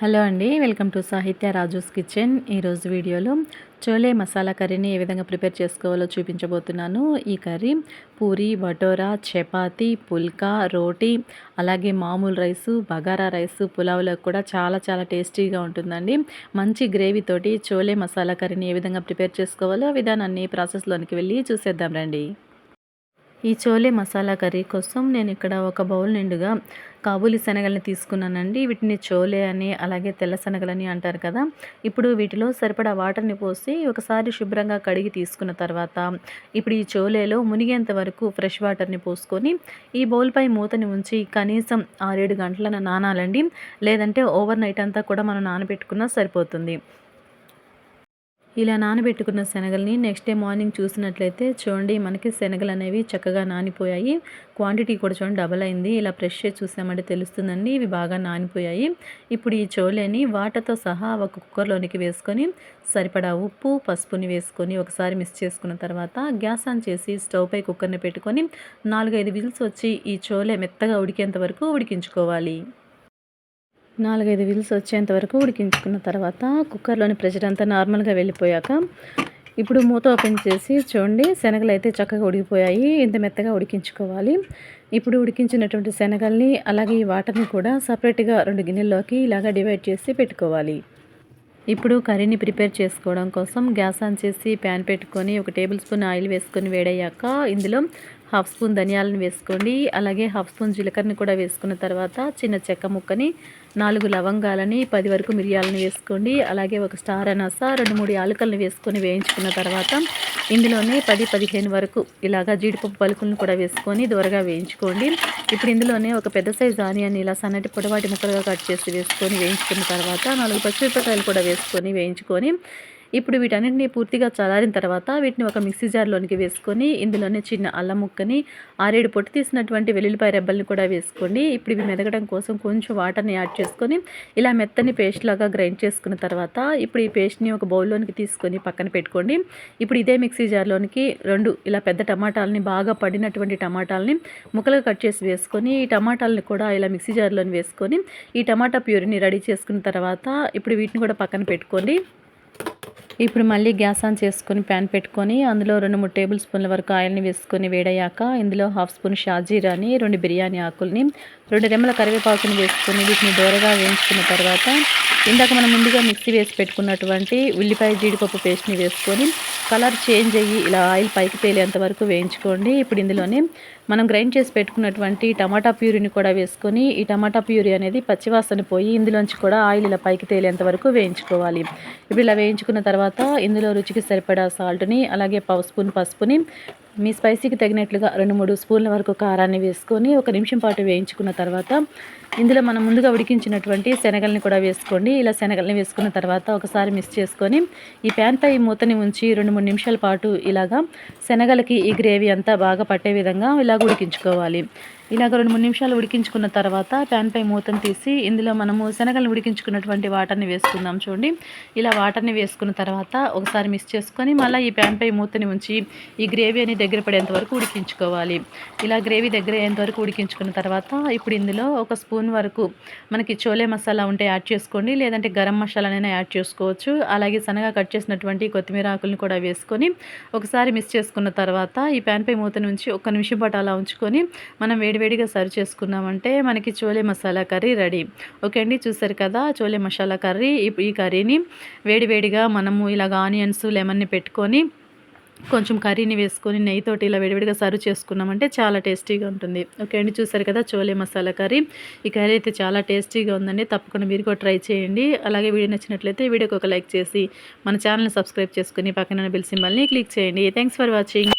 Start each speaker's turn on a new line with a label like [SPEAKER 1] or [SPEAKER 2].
[SPEAKER 1] Hello అండి welcome to సాహిత్య Raju's kitchen. ఈరోజు వీడియోలో చోలే మసాలా కర్రీని ఏ విధంగా ప్రిపేర్ చేసుకోవాలో చూపించబోతున్నాను. ఈ కర్రీ పూరి బటోరా చపాతి పుల్కా రోటీ అలాగే మామూలు రైసు బగారా రైసు పులావులకు కూడా చాలా చాలా టేస్టీగా ఉంటుందండి. మంచి గ్రేవీతోటి చోలే మసాలా కర్రీని ఏ విధంగా ప్రిపేర్ చేసుకోవాలో విధానాన్ని ప్రాసెస్లోనికి వెళ్ళి చూసేద్దాం రండి. ఈ చోలే మసాలా కర్రీ కోసం నేను ఇక్కడ ఒక బౌల్ నిండుగా కాబూలి శనగల్ని తీసుకున్నానండి. వీటిని చోలే అని అలాగే తెల్ల శనగలని అంటారు కదా. ఇప్పుడు వీటిలో సరిపడా వాటర్ని పోసి ఒకసారి శుభ్రంగా కడిగి తీసుకున్న తర్వాత ఇప్పుడు ఈ చోలేలో మునిగేంత వరకు ఫ్రెష్ వాటర్ని పోసుకొని ఈ బౌల్పై మూతని ఉంచి కనీసం ఆరేడు గంటలను నానాలండి. లేదంటే ఓవర్ నైట్ అంతా కూడా మనం నానబెట్టుకున్నా సరిపోతుంది. ఇలా నానబెట్టుకున్న శనగల్ని నెక్స్ట్ డే మార్నింగ్ చూసినట్లయితే చూడండి మనకి శనగలు అనేవి చక్కగా నానిపోయాయి. క్వాంటిటీ కూడా చూడండి డబల్ అయింది. ఇలా ఫ్రెష్ చూసామంటే తెలుస్తుందండి. ఇవి బాగా నానిపోయాయి. ఇప్పుడు ఈ చోలేని వాటతో సహా ఒక కుక్కర్లోనికి వేసుకొని సరిపడా ఉప్పు పసుపుని వేసుకొని ఒకసారి మిక్స్ చేసుకున్న తర్వాత గ్యాస్ ఆన్ చేసి స్టవ్ పై కుక్కర్ని పెట్టుకొని నాలుగైదు విజిల్స్ వచ్చి ఈ చోలే మెత్తగా ఉడికేంత వరకు ఉడికించుకోవాలి. నాలుగైదు విల్స్ వచ్చేంత వరకు ఉడికించుకున్న తర్వాత కుక్కర్లోని ప్రెషర్ అంతా నార్మల్గా వెళ్ళిపోయాక ఇప్పుడు మూత ఓపెన్ చేసి చూడండి శనగలు అయితే చక్కగా ఉడికిపోయాయి. ఇంత మెత్తగా ఉడికించుకోవాలి. ఇప్పుడు ఉడికించినటువంటి శనగల్ని అలాగే ఈ వాటర్ని కూడా సపరేట్గా రెండు గిన్నెల్లోకి ఇలాగా డివైడ్ చేసి పెట్టుకోవాలి. ఇప్పుడు కర్రీని ప్రిపేర్ చేసుకోవడం కోసం గ్యాస్ ఆన్ చేసి ప్యాన్ పెట్టుకొని ఒక టేబుల్ స్పూన్ ఆయిల్ వేసుకొని వేడయ్యాక ఇందులో హాఫ్ స్పూన్ ధనియాలను వేసుకోండి. అలాగే హాఫ్ స్పూన్ జీలకర్రని కూడా వేసుకున్న తర్వాత చిన్న చెక్క ముక్కని నాలుగు లవంగాలని పది వరకు మిరియాలను వేసుకోండి. అలాగే ఒక స్టార్ అనాస రెండు మూడు యాలకలను వేసుకొని వేయించుకున్న తర్వాత ఇందులోనే పది పదిహేను వరకు ఇలాగా జీడిపప్పు పలుకులను కూడా వేసుకొని దూరగా వేయించుకోండి. ఇప్పుడు ఇందులోనే ఒక పెద్ద సైజు ఆనియన్ ఇలా సన్నటి పొడవాటి ముక్కలుగా కట్ చేసి వేసుకొని వేయించుకున్న తర్వాత నాలుగు పచ్చిమిరపకాయలు కూడా వేసుకొని వేయించుకొని ఇప్పుడు వీటన్నిటిని పూర్తిగా చల్లారిన తర్వాత వీటిని ఒక మిక్సీ జార్లోనికి వేసుకొని ఇందులోనే చిన్న అల్లం ముక్కని ఆరేడు పొట్టు తీసినటువంటి వెల్లుల్లిపాయ రెబ్బల్ని కూడా వేసుకోండి. ఇప్పుడు ఇవి మెదగడం కోసం కొంచెం వాటర్ని యాడ్ చేసుకొని ఇలా మెత్తని పేస్ట్ లాగా గ్రైండ్ చేసుకున్న తర్వాత ఇప్పుడు ఈ పేస్ట్ని ఒక బౌల్లోనికి తీసుకొని పక్కన పెట్టుకోండి. ఇప్పుడు ఇదే మిక్సీ జార్లోనికి రెండు ఇలా పెద్ద టమాటాలని బాగా పడినటువంటి టమాటాలని ముక్కలుగా కట్ చేసి వేసుకొని ఈ టమాటాలని కూడా ఇలా మిక్సీ జార్లోని వేసుకొని ఈ టమాటా ప్యూరిని రెడీ చేసుకున్న తర్వాత ఇప్పుడు వీటిని కూడా పక్కన పెట్టుకోండి. ఇప్పుడు మళ్ళీ గ్యాస్ ఆన్ చేసుకొని ప్యాన్ పెట్టుకొని అందులో రెండు మూడు టేబుల్ స్పూన్ల వరకు ఆయిల్ని వేసుకొని వేడయ్యాక ఇందులో హాఫ్ స్పూన్ షాజీరాని రెండు బిర్యానీ ఆకుల్ని రెండు రెమ్మల కరివేపాకుని వేసుకొని వీటిని దూరగా వేయించుకున్న తర్వాత ఇందాక మనం ముందుగా మిక్సీ వేసి పెట్టుకున్నటువంటి ఉల్లిపాయ జీడిపప్పు పేస్ట్ని వేసుకొని కలర్ చేంజ్ అయ్యి ఇలా ఆయిల్ పైకి తేలేంత వరకు వేయించుకోండి. ఇప్పుడు ఇందులోనే మనం గ్రైండ్ చేసి పెట్టుకున్నటువంటి టమాటా ప్యూరీని కూడా వేసుకొని ఈ టమాటా ప్యూరీ అనేది పచ్చివాసన పోయి ఇందులోంచి కూడా ఆయిల్ ఇలా పైకి తేలేంత వరకు వేయించుకోవాలి. ఇప్పుడు ఇలా వేయించుకున్న తర్వాత ఇందులో రుచికి సరిపడా సాల్ట్ని అలాగే పావు స్పూన్ పసుపుని మీ స్పైసీకి తగినట్లుగా రెండు మూడు స్పూన్ల వరకు కారాన్ని వేసుకొని ఒక నిమిషం పాటు వేయించుకున్న తర్వాత ఇందులో మనం ముందుగా ఉడికించినటువంటి శనగల్ని కూడా వేసుకోండి. ఇలా శనగల్ని వేసుకున్న తర్వాత ఒకసారి మిక్స్ చేసుకొని ఈ ప్యాన్పై మూతని ఉంచి రెండు మూడు నిమిషాల పాటు ఇలాగా శనగలకి ఈ గ్రేవీ అంతా బాగా పట్టే విధంగా ఇలాగ ఉడికించుకోవాలి. ఇలాగ రెండు మూడు నిమిషాలు ఉడికించుకున్న తర్వాత ప్యాన్పై మూతను తీసి ఇందులో మనము శనగలను ఉడికించుకున్నటువంటి వాటర్ని వేసుకుందాం చూడండి. ఇలా వాటర్ని వేసుకున్న తర్వాత ఒకసారి మిక్స్ చేసుకొని మళ్ళీ ఈ ప్యాన్పై మూతని ఉంచి ఈ గ్రేవీ అని దగ్గర పడేంత వరకు ఉడికించుకోవాలి. ఇలా గ్రేవీ దగ్గర అయ్యేంత వరకు ఉడికించుకున్న తర్వాత ఇప్పుడు ఇందులో ఒక స్పూన్ వరకు మనకి చోలే మసాలా ఉంటే యాడ్ చేసుకోండి. లేదంటే గరం మసాలానైనా యాడ్ చేసుకోవచ్చు. అలాగే శనగ కట్ చేసినటువంటి కొత్తిమీర ఆకులను కూడా వేసుకొని ఒకసారి మిక్స్ చేసుకున్న తర్వాత ఈ ప్యాన్పై మూతని ఉంచి ఒక నిమిషం పాటు అలా ఉంచుకొని మనం వేడి వేడివేడిగా సర్వ్ చేసుకున్నామంటే మనకి chole masala curry ready. Okay అండి చూసారు కదా చోలే మసాలా కర్రీ. ఈ కర్రీని వేడివేడిగా మనము ఇలాగ ఆనియన్స్ లెమన్ని పెట్టుకొని కొంచెం కర్రీని వేసుకొని నెయ్యితోటి ఇలా విడివిడిగా సర్వ్ చేసుకున్నామంటే చాలా టేస్టీగా ఉంటుంది. ఓకే అండి చూసారు కదా చోలే మసాలా కర్రీ. ఈ కర్రీ అయితే చాలా టేస్టీగా ఉందండి. తప్పకుండా మీరు కూడా ట్రై చేయండి. అలాగే వీడియో నచ్చినట్లయితే వీడియోకి ఒక లైక్ చేసి మన ఛానల్ని సబ్స్క్రైబ్ చేసుకుని పక్కన బిల్ సింబల్ని క్లిక్ చేయండి. Thanks for watching